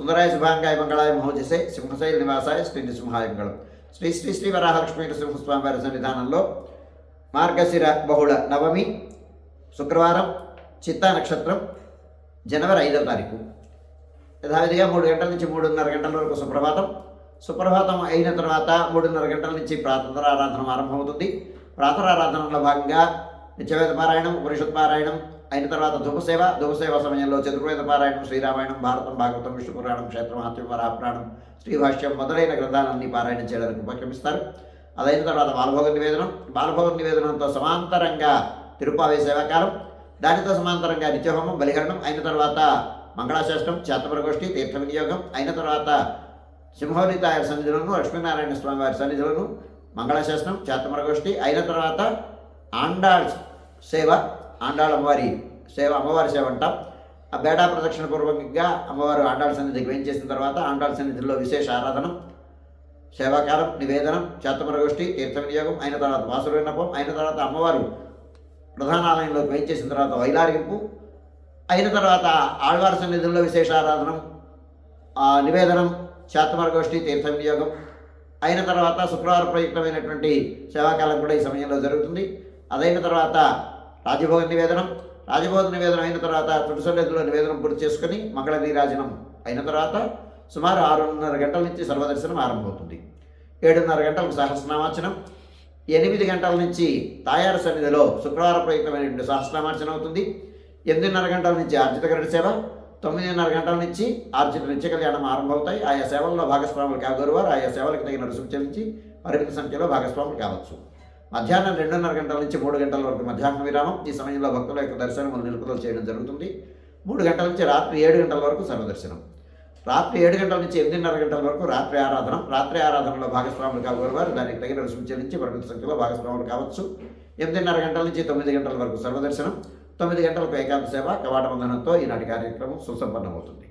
సుందరాయ శుభాంగాయ మంగళాయ మహోజసే సింహశైల నివాసాయ శ్రీ నృసింహాయ మంగళం శ్రీ శ్రీ శ్రీ వరాహలక్ష్మీ నృసింహస్వామి వారి సన్నిధానంలో మార్గశిర బహుళ నవమి శుక్రవారం చిత్తా నక్షత్రం జనవరి ఐదవ తారీఖు యథావిధిగా మూడు గంటల నుంచి మూడున్నర గంటల వరకు సుప్రభాతం సుప్రభాతం అయిన తర్వాత మూడున్నర గంటల నుంచి ప్రాతరారాధన ఆరంభమవుతుంది ప్రాతరారాధనలో భాగంగా నిత్యవేద పారాయణం ఉపనిషత్ పారాయణం అయిన తర్వాత ధూపసేవ ధూపసేవ సమయంలో చతుర్వేద పారాయణం శ్రీరామాయణం భారతం భాగవతం విష్ణు పురాణం క్షేత్రమహాత్మ్యం వరాపురాణం శ్రీభాష్యం మొదలైన గ్రంథాలన్నీ పారాయణం చేయడానికి ఉపక్రమిస్తారు. అదైన తర్వాత బాలభోగ నివేదనం. బాలభోగ నివేదనంతో సమాంతరంగా తిరుపావే సేవాకాలం. దానితో సమాంతరంగా నిత్యహోమం బలిహరణం అయిన తర్వాత మంగళాశాస్త్రం చేతప్రగోష్ఠి తీర్థ వినియోగం అయిన తర్వాత సింహోనితాయ సన్నిధులను లక్ష్మీనారాయణ స్వామి వారి సన్నిధులను మంగళాశాస్త్రం చేతమరగోష్ఠి అయిన తర్వాత ఆండాళ్ సేవ ఆండాళ్ళ అమ్మవారి సేవ అమ్మవారి సేవ అంటాం. ఆ బేడా ప్రదక్షిణ పూర్వకంగా అమ్మవారు ఆండాళ్ సన్నిధికి వేయించేసిన తర్వాత ఆండాళ్ సన్నిధిలో విశేష ఆరాధనం సేవాకాలం నివేదనం చేతమరగోష్ఠి తీర్థ వినియోగం అయిన తర్వాత వాసులు విన్నపం అయిన తర్వాత అమ్మవారు ప్రధాన ఆలయంలోకి వేయించేసిన తర్వాత వైలారింపు అయిన తర్వాత ఆళ్వారి సన్నిధుల్లో విశేష ఆరాధనం నివేదనం శాతమరగోష్ఠి తీర్థ వినియోగం అయిన తర్వాత శుక్రవారం ప్రయుక్తమైనటువంటి సేవాకాలం కూడా ఈ సమయంలో జరుగుతుంది. అదైన తర్వాత రాజభోగ నివేదనం రాజభోగ నివేదనం అయిన తర్వాత తుడిసొల్లెదులో నివేదనం పూర్తి చేసుకుని మంగళ నీరాజనం అయిన తర్వాత సుమారు ఆరున్నర గంటల నుంచి సర్వదర్శనం ఆరంభమవుతుంది. ఏడున్నర గంటలకు సహస్రనామార్చనం ఎనిమిది గంటల నుంచి తాయారు సన్నిధిలో శుక్రవారం ప్రయుక్తమైనటువంటి సహస్రనామార్చనం అవుతుంది. ఎనిమిదిన్నర గంటల నుంచి ఆర్జిత గరుడ సేవ తొమ్మిదిన్నర గంటల నుంచి ఆర్జిత నిత్య కళ్యాణం ఆరంభమవుతాయి. ఆయా సేవల్లో భాగస్వాములు కాగోరువారు ఆయా సేవలకు తగిన రుసుము చెల్లించి పరిమిత సంఖ్యలో భాగస్వాములు కావచ్చు. మధ్యాహ్నం రెండున్నర గంటల నుంచి మూడు గంటల వరకు మధ్యాహ్నం విరామం. ఈ సమయంలో భక్తుల యొక్క దర్శనం నిలుపుదల చేయడం జరుగుతుంది. మూడు గంటల నుంచి రాత్రి ఏడు గంటల వరకు సర్వదర్శనం. రాత్రి ఏడు గంటల నుంచి ఎనిమిదిన్నర గంటల వరకు రాత్రి ఆరాధన. రాత్రి ఆరాధనలో భాగస్వాములు కాగోరు వారు. దానికి తగిన రుసుము చెల్లించి పరిమిత సంఖ్యలో భాగస్వాములు కావచ్చు. ఎనిమిదిన్నర గంటల నుంచి తొమ్మిది గంటల వరకు సర్వదర్శనం. తొమ్మిది గంటలకు ఏకాంత సేవ కవాట బంధనంతో ఈనాటి కార్యక్రమం సుసంపన్నమవుతుంది.